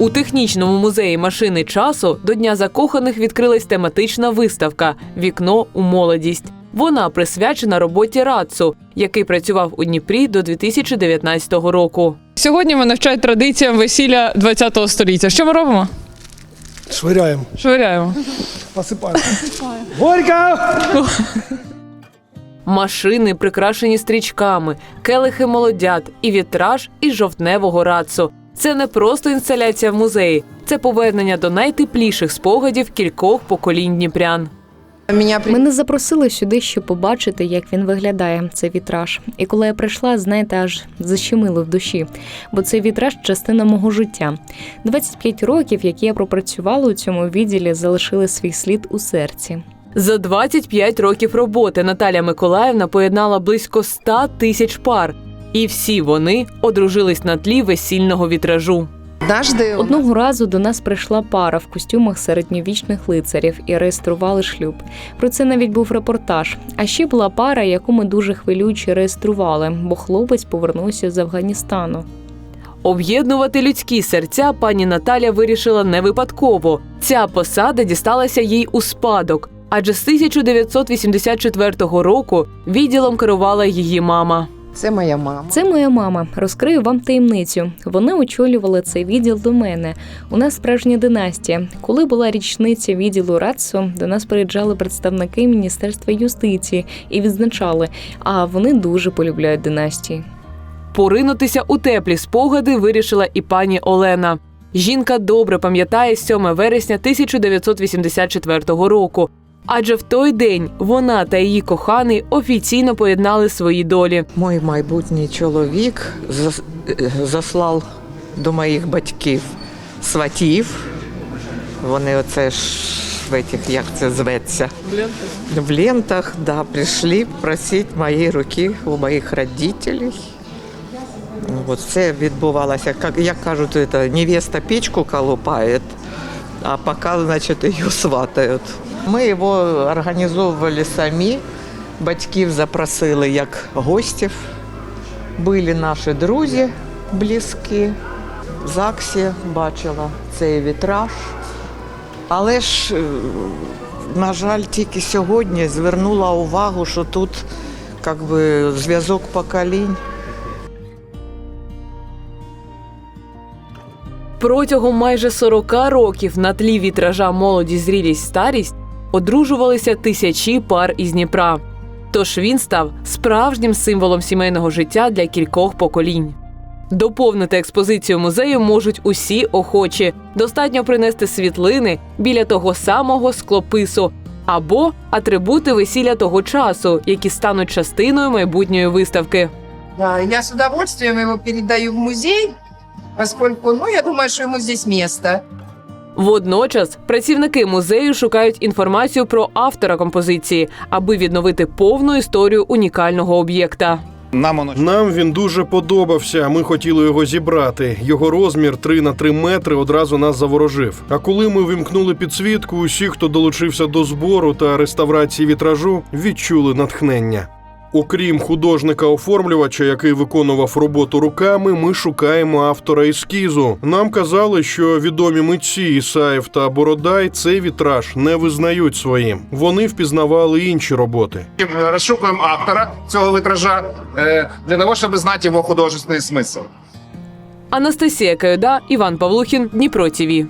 У технічному музеї машини часу до Дня закоханих відкрилась тематична виставка Вікно у молодість. Вона присвячена роботі Рацу, який працював у Дніпрі до 2019 року. Сьогодні мене вчать традиціям весілля ХХ століття. Що ми робимо? Швиряємо, Швиряємо. посипаємо. Горька! Машини прикрашені стрічками, келихи молодят і вітраж із жовтневого рацу. Це не просто інсталяція в музеї, це повернення до найтепліших спогадів кількох поколінь дніпрян. Мене запросили сюди, щоб побачити, як він виглядає, цей вітраж. І коли я прийшла, знаєте, аж защемило в душі, бо цей вітраж частина мого життя. 25 років, які я пропрацювала у цьому відділі, залишили свій слід у серці. За 25 років роботи Наталя Миколаївна поєднала близько 100 тисяч пар, і всі вони одружились на тлі весільного вітражу. Однажды Одного разу до нас прийшла пара в костюмах середньовічних лицарів і реєстрували шлюб. Про це навіть був репортаж. А ще була пара, яку ми дуже хвилююче реєстрували, бо хлопець повернувся з Афганістану. Об'єднувати людські серця пані Наталя вирішила не випадково. Ця посада дісталася їй у спадок, адже з 1984 року відділом керувала її мама. Це моя мама. Це моя мама. Розкрию вам таємницю. Вона очолювала цей відділ до мене. У нас справжня династія. Коли була річниця відділу РАЦО, до нас приїжджали представники Міністерства юстиції і відзначали, а вони дуже полюбляють династії. Поринутися у теплі спогади вирішила і пані Олена. Жінка добре пам'ятає 7 вересня 1984 року. Адже в той день вона та її коханий офіційно поєднали свої долі. Мой майбутній чоловік заслав до моїх батьків сватів. Вони оце ж в этих, як це зветься? В лентах. В лентах, да, прийшли просити мої руки у моїх родителей. Ну, От це відбувалося, як, як кажуть, это, невеста печку колупає, а поки, значить, її сватають. Ми його організовували самі, батьків запросили як гостів. Були наші друзі близькі. В ЗАГСі бачила цей вітраж. Але ж, е, на жаль, тільки сьогодні звернула увагу, що тут би, зв'язок поколінь. Протягом майже 40 років на тлі вітража молодість, зрілість, старість одружувалися тисячі пар із Дніпра. Тож він став справжнім символом сімейного життя для кількох поколінь. Доповнити експозицію музею можуть усі охочі. Достатньо принести світлини біля того самого склопису або атрибути весілля того часу, які стануть частиною майбутньої виставки. Я с удовольствием его передаю в музей, поскольку, ну, я думаю, что ему здесь место. Водночас працівники музею шукають інформацію про автора композиції, аби відновити повну історію унікального об'єкта. Нам Нам він дуже подобався. Ми хотіли його зібрати. Його розмір 3 на 3 метри одразу нас заворожив. А коли ми вимкнули підсвітку, усі, хто долучився до збору та реставрації вітражу, відчули натхнення. Окрім художника-оформлювача, який виконував роботу руками, ми шукаємо автора ескізу. Нам казали, що відомі митці Ісаєв та Бородай цей вітраж не визнають своїм. Вони впізнавали інші роботи. розшукуємо автора цього витража е, для того, щоб знати його художественний смисл. Анастасія Кайода, Іван Павлухін, Дніпро ТІВІ.